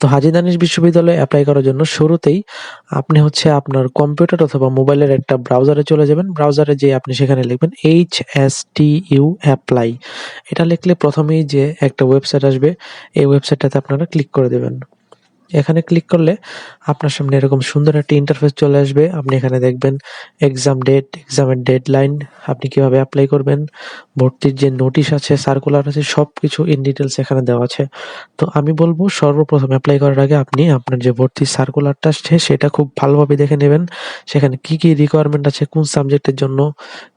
তো হাজি দানিশ বিশ্ববিদ্যালয়ে অ্যাপ্লাই করার জন্য শুরুতেই আপনি হচ্ছে আপনার কম্পিউটার অথবা মোবাইলের একটা ব্রাউজারে চলে যাবেন। ব্রাউজারে যে আপনি সেখানে লিখবেন H S T U apply এটা লিখলে প্রথমেই যে একটা ওয়েবসাইট আসবে, এই ওয়েবসাইটটাতে আপনারা ক্লিক করে দেবেন। এখানে ক্লিক করলে আপনার সামনে এরকম সুন্দর একটা ইন্টারফেস চলে আসবে। আপনি এখানে দেখবেন এক্সাম ডেট এক্সামের ডেড লাইন আপনি কীভাবে অ্যাপ্লাই করবেন, ভর্তির যে নোটিশ আছে সার্কুলার আছে সব কিছু ইন ডিটেলস এখানে দেওয়া আছে। তো আমি বলব, সর্বপ্রথম অ্যাপ্লাই করার আগে আপনি আপনার যে ভর্তির সার্কুলারটা আছে, সেটা খুব ভালোভাবে দেখে নেবেন। সেখানে কি কি রিকোয়ারমেন্ট আছে, কোন সাবজেক্টের জন্য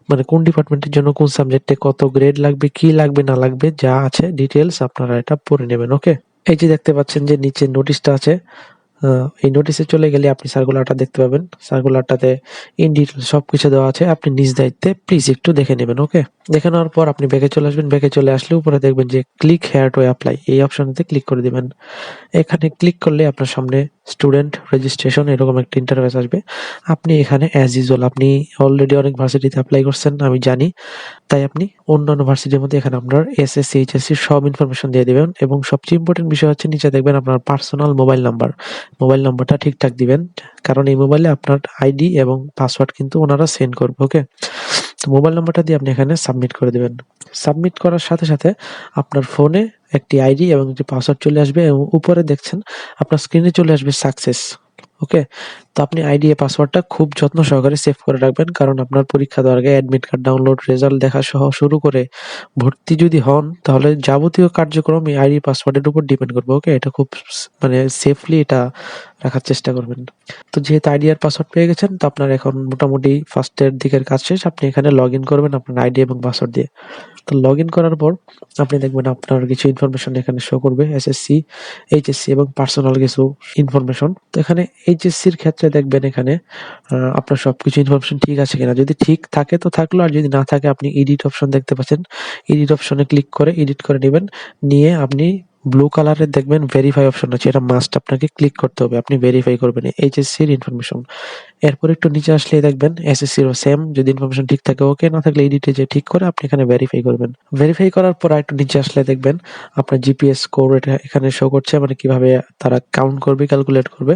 মানে কোন ডিপার্টমেন্টের জন্য কোন সাবজেক্টে কত গ্রেড লাগবে, কি লাগবে, না লাগবে, যা আছে ডিটেলস আপনারা এটা পড়ে নেবেন ওকে এই যে দেখতে পাচ্ছেন যে নিচে নোটিশটা আছে এই নোটিশে চলে গেলে আপনি সার্কুলারটা দেখতে পাবেন। সার্কুলারটাতে ইন ডিটেল সব কিছু দেওয়া আছে। আপনি নিজ দায়িত্বে প্লিজ একটু দেখে নেবেন ওকে দেখে নেওয়ার পর আপনি ব্যাগে চলে আসবেন। ব্যাগে চলে আসলে উপরে দেখবেন যে ক্লিক হেয়ার টু অ্যাপ্লাই এই অপশনতে ক্লিক করে দিবেন। এখানে ক্লিক করলে আপনার সামনে স্টুডেন্ট রেজিস্ট্রেশন এরকম একটা ইন্টারফেস আসবে। আপনি এখানে অ্যাজ ইউজুয়াল আপনি অলরেডি অনেক ভার্সিটিতে অ্যাপ্লাই করছেন, আমি জানি। তাই আপনি অন্যান্য ভার্সিটির মধ্যে এখানে আপনার এসএসসি এইচএসসি সব ইনফরমেশন দিয়ে দেবেন এবং সবচেয়ে ইম্পর্টেন্ট বিষয় হচ্ছে নিচে দেখবেন আপনার পার্সোনাল মোবাইল নাম্বার মোবাইল নাম্বারটা ঠিকঠাক দিবেন, কারণ এই মোবাইলে আপনার আইডি এবং পাসওয়ার্ড কিন্তু ওনারা সেন্ড করবে ওকে তো মোবাইল নাম্বারটা দিয়ে আপনি এখানে সাবমিট করে দেবেন। সাবমিট করার সাথে সাথে আপনার ফোনে একটি আইডি এবং একটি পাসওয়ার্ড চলে আসবে এবং উপরে দেখছেন আপনার স্ক্রিনে চলে আসবে সাকসেস ওকে তো আপনি আইডি পাসওয়ার্ডটা খুব যত্ন সহকারে সেভ করে রাখবেন। কারণ আপনার পরীক্ষা দেওয়ার আগে অ্যাডমিট কার্ড ডাউনলোড রেজাল্ট দেখা সহ শুরু করে ভর্তি যদি হন, তাহলে যাবতীয় কার্যক্রম এই আইডি পাসওয়ার্ডের উপর ডিপেন্ড করবে ওকে এটা খুব মানে সেফলি এটা রাখার চেষ্টা করবেন। তো যেহেতু আইডি আর পাসওয়ার্ড পেয়ে গেছেন, তো আপনার এখন মোটামুটি ফার্স্টের দিকের কাজ শেষ। আপনি এখানে লগ ইন করবেন আপনার আইডি এবং পাসওয়ার্ড দিয়ে। তো লগ ইন করার পর আপনি দেখবেন আপনার কিছু ইনফরমেশন এখানে শো করবে এসএসসি এইচএসসি এবং পার্সোনাল কিছু ইনফরমেশন তো এখানে এইচএসসির ক্ষেত্রে দেখবেন এখানে আপনার সবকিছু ইনফরমেশন ঠিক আছে কিনা। যদি ঠিক থাকে তো থাকল, আর যদি না থাকে আপনি এডিট অপশন দেখতে পাচ্ছেন। এডিট অপশনে ক্লিক করে এডিট করে নেবেন। নিয়ে আপনি ব্লু কালারের দেখবেন ভেরিফাই অপশন আছে এটা মাস্ট আপনাকে ক্লিক করতে হবে। আপনি ভেরিফাই করবেন এইচএসসির ইনফরমেশন এরপর একটু নিচে আসলে দেখবেন এসএসসির সেম যদি ইনফরমেশন ঠিক থাকে ওকে না থাকলে এডিটে যে ঠিক করে আপনি এখানে ভেরিফাই করবেন। ভেরিফাই করার পর একটু নিচে আসলে দেখবেন আপনার জিপিএস স্কোর এটা এখানে শো করছে মানে কীভাবে তারা কাউন্ট করবে ক্যালকুলেট করবে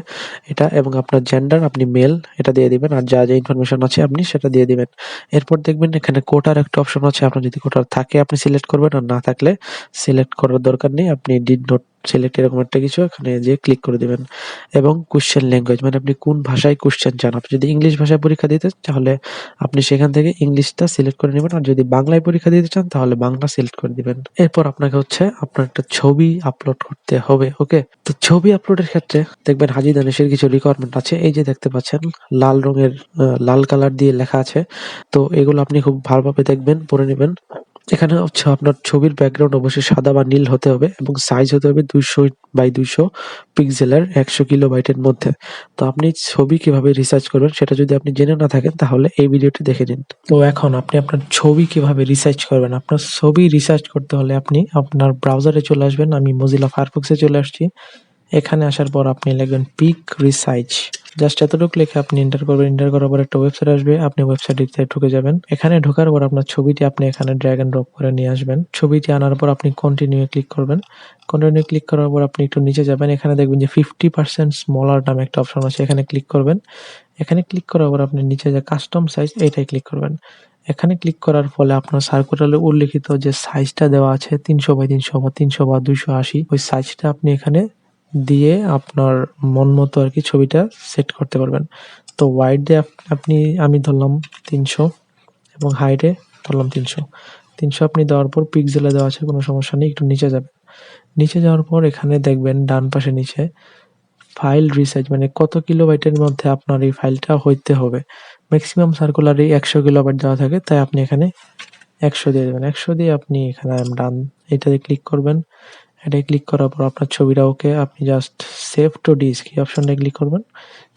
এটা এবং আপনার জেন্ডার আপনি মেল এটা দিয়ে দিবেন। আর যা যা ইনফরমেশন আছে আপনি সেটা দিয়ে দিবেন। এরপর দেখবেন এখানে কোটার একটা অপশন আছে। আপনার যদি কোটার থাকে, আপনি সিলেক্ট করবেন। আর না থাকলে সিলেক্ট করার দরকার নেই। আপনি ডিড নট সিলেক্ট এরকম একটা কিছু এখানে যে ক্লিক করে দিবেন। এবং কোশ্চেন ল্যাঙ্গুয়েজ মানে আপনি কোন ভাষায় কোশ্চেন চান? আপনি যদি ইংলিশ ভাষায় পরীক্ষা দিতে চান, তাহলে আপনি সেখান থেকে ইংলিশটা সিলেক্ট করে নেবেন। আর যদি বাংলায় পরীক্ষা দিতে চান তাহলে বাংলা সিলেক্ট করে দিবেন। এরপর আপনাকে হচ্ছে আপনার একটা ছবি আপলোড করতে হবে ওকে তো ছবি আপলোডের ক্ষেত্রে দেখবেন হাজি দানেশের কিছু রিকোয়ারমেন্ট আছে। এই যে দেখতে পাচ্ছেন লাল রঙের লাল কালার দিয়ে লেখা আছে। তো এগুলো আপনি খুব ভালোভাবে দেখবেন পড়ে নেবেন। এখানে হচ্ছে আপনার ছবির ব্যাকগ্রাউন্ড অবশ্যই সাদা বা নীল হতে হবে এবং সাইজ হতে হবে দুইশো বাই দুইশো পিক্সেলের একশো কিলো বাইটের মধ্যে। তো আপনি ছবি কীভাবে রিসার্চ করবেন সেটা যদি আপনি জেনে না থাকেন, তাহলে এই ভিডিওটি দেখে নিন। তো এখন আপনি আপনার ছবি কীভাবে রিসার্চ করবেন? আপনার ছবি রিসার্চ করতে হলে আপনি আপনার ব্রাউজারে চলে আসবেন। আমি মজিলা ফায়ারফক্সে চলে আসছি। এখানে আসার পর আপনি লিখবেন পিক রিসার্চ জাস্ট এতটুকু লিখে আপনি এন্টার করবেন। এন্টার করার পর একটা ওয়েবসাইট আসবে। আপনি ওয়েবসাইটটিতে ঢুকে যাবেন। এখানে ঢোকার পর আপনার ছবিটি আপনি এখানে ড্র্যাগ এন্ড ড্রপ করে নিয়ে আসবেন। ছবিটি আনার পর আপনি কন্টিনিউ ক্লিক করবেন। কন্টিনিউ ক্লিক করার পর আপনি একটু নিচে যাবেন। এখানে দেখবেন যে ফিফটি পার্সেন্ট স্মলার নামে একটা অপশন আছে। এখানে ক্লিক করবেন। এখানে ক্লিক করার পর আপনি নিচে যে কাস্টম সাইজ এইটাই ক্লিক করবেন। এখানে ক্লিক করার ফলে আপনার সার্কুলারে উল্লেখিত যে সাইজটা দেওয়া আছে, তিনশো বাই তিনশো বা তিনশো বা দুইশো আশি, ওই সাইজটা আপনি এখানে দিয়ে আপনার মন মতো আর কি ছবিটা সেট করতে পারবেন। তো ওয়াইড আপনি, আমি ধরলাম তিনশো এবং হাইটে ধরলাম তিনশো। তিনশো আপনি দেওয়ার পর পিক্সেলে দেওয়া আছে, কোনো সমস্যা নেই, একটু নিচে যাবেন। নিচে যাওয়ার পর এখানে দেখবেন ডান পাশে নিচে ফাইল রিসাইজ মানে কত কিলো কিলোবাইটের মধ্যে আপনার এই ফাইলটা হইতে হবে। ম্যাক্সিমাম সার্কুলারে একশো কিলো কিলোবাইট দেওয়া থাকে, তাই আপনি এখানে একশো দিয়ে দেবেন। একশো দিয়ে আপনি এখানে ডান, এটাতে ক্লিক করবেন। এটাই ক্লিক করার পর আপনার ছবিটা ওকে আপনি জাস্ট সেভ টু ডিস্ক এই অপশনটা ক্লিক করবেন।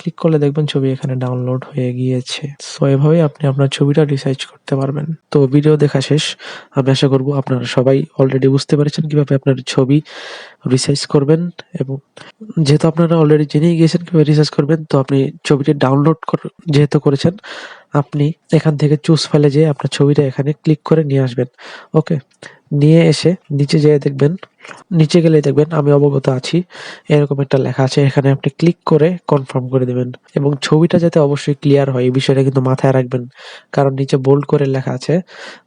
ক্লিক করলে দেখবেন ছবি এখানে ডাউনলোড হয়ে গিয়েছে। সো এভাবে আপনি আপনার ছবিটা রিসার্চ করতে পারবেন। তো ভিডিও দেখা শেষ। আমি আশা করব আপনারা সবাই অলরেডি বুঝতে পেরেছেন কীভাবে আপনার ছবি রিসার্চ করবেন এবং যেহেতু আপনারা অলরেডি জেনেই গিয়েছেন কীভাবে রিসার্চ করবেন, তো আপনি ছবিটি ডাউনলোড যেহেতু করেছেন, আপনি এখান থেকে চুজ ফাইলে যেয়ে আপনার ছবিটা এখানে ক্লিক করে নিয়ে আসবেন। ওকে নিয়ে এসে নিচে যেয়ে দেখবেন, নিচে গেলেই দেখবেন আমি অবগত আছি। এরকম একটা লেখা আছে, এখানে আপনি ক্লিক করে কনফার্ম করে দিবেন এবং ছবিটা যাতে অবশ্যই ক্লিয়ার হয়, এই বিষয়টা কিন্তু মাথায় রাখবেন। কারণ নিচে বোল্ড করে লেখা আছে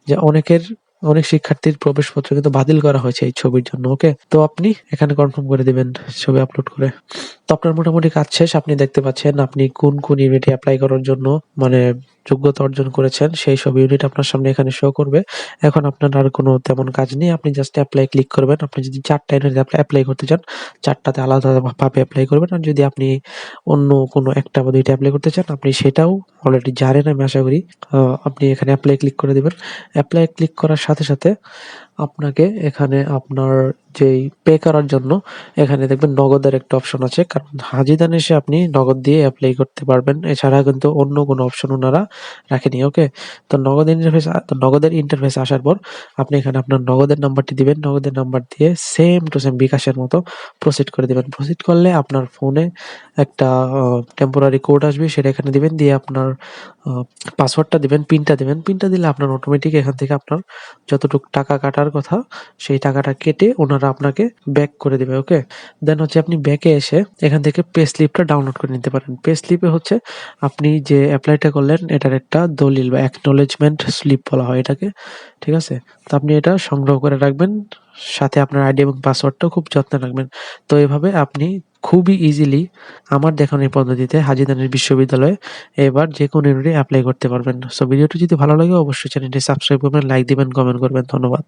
যে অনেকের, অনেক শিক্ষার্থীর প্রবেশপত্র কিন্তু বাতিল করা হয়েছে এই ছবির জন্য ওকে তো আপনি এখানে কনফার্ম করে দিবেন ছবি আপলোড করে। তো আপনার মোটামুটি কাজ শেষ, আপনি দেখতে পাচ্ছেন আপনি কোন কোন ইউনিটে অ্যাপ্লাই করার জন্য মানে যোগ্যতা অর্জন করেছেন, সেই সব ইউনিট আপনার সামনে এখানে শো করবে। এখন আপনার আর কোনো তেমন কাজ নেই, আপনি জাস্ট অ্যাপ্লাই ক্লিক করবেন। আপনি যদি চারটা ইউনিট অ্যাপ্লাই করতে চান, চারটাতে আলাদা ভাবে অ্যাপ্লাই করবেন। আর যদি আপনি অন্য কোনো একটা বা দুইটা অ্যাপ্লাই করতে চান, আপনি সেটাও অলরেডি জানেন আমি আশা করি আপনি এখানে অ্যাপ্লাই ক্লিক করে দিবেন। অ্যাপ্লাই ক্লিক করার সাথে সাথে আপনাকে এখানে আপনার যেই পে করার জন্য, এখানে দেখবেন নগদের একটা অপশন আছে। কারণ হাজিদান এসে আপনি নগদ দিয়ে অ্যাপ্লাই করতে পারবেন। এছাড়া কিন্তু অন্য কোনো অপশন ওনারা রাখেনি ওকে তো নগদ ইন্টারফেস নগদের ইন্টারফেস আসার পর আপনি এখানে আপনার নগদের নাম্বারটি দিবেন। নগদের নাম্বার দিয়ে সেম টু সেম বিকাশের মতো প্রসিড করে দিবেন। প্রসিড করলে আপনার ফোনে একটা টেম্পোরারি কোড আসবে। সেটা এখানে দিবেন। দিয়ে আপনার পাসওয়ার্ডটা দিবেন পিনটা দিবেন। পিনটা দিলে আপনার অটোমেটিক এখান থেকে আপনার যতটুকু টাকা কাটার কথা, সেই টাকাটা কেটে ওনারা আপনাকে ব্যাক করে দেবে ওকে দেন হচ্ছে আপনি ব্যাকে এসে এখান থেকে পে স্লিপটা ডাউনলোড করে নিতে পারেন। পে স্লিপে হচ্ছে আপনি যে অ্যাপ্লাইটা করলেন, এটার একটা দলিল বা অ্যাকনোলেজমেন্ট স্লিপ বলা হয় এটাকে, ঠিক আছে? তো আপনি এটা সংগ্রহ করে রাখবেন, সাথে আপনার আইডি এবং পাসওয়ার্ডটাও খুব যত্নে রাখবেন। তো এভাবে আপনি খুবই ইজিলি আমার দেখানো এই পদ্ধতিতে হাজিদানের বিশ্ববিদ্যালয়ে এবার যে কোনো ইউনিটে অ্যাপ্লাই করতে পারবেন। সো ভিডিওটি যদি ভালো লাগে, অবশ্যই চ্যানেলটি সাবস্ক্রাইব করবেন লাইক দিবেন কমেন্ট করবেন। ধন্যবাদ।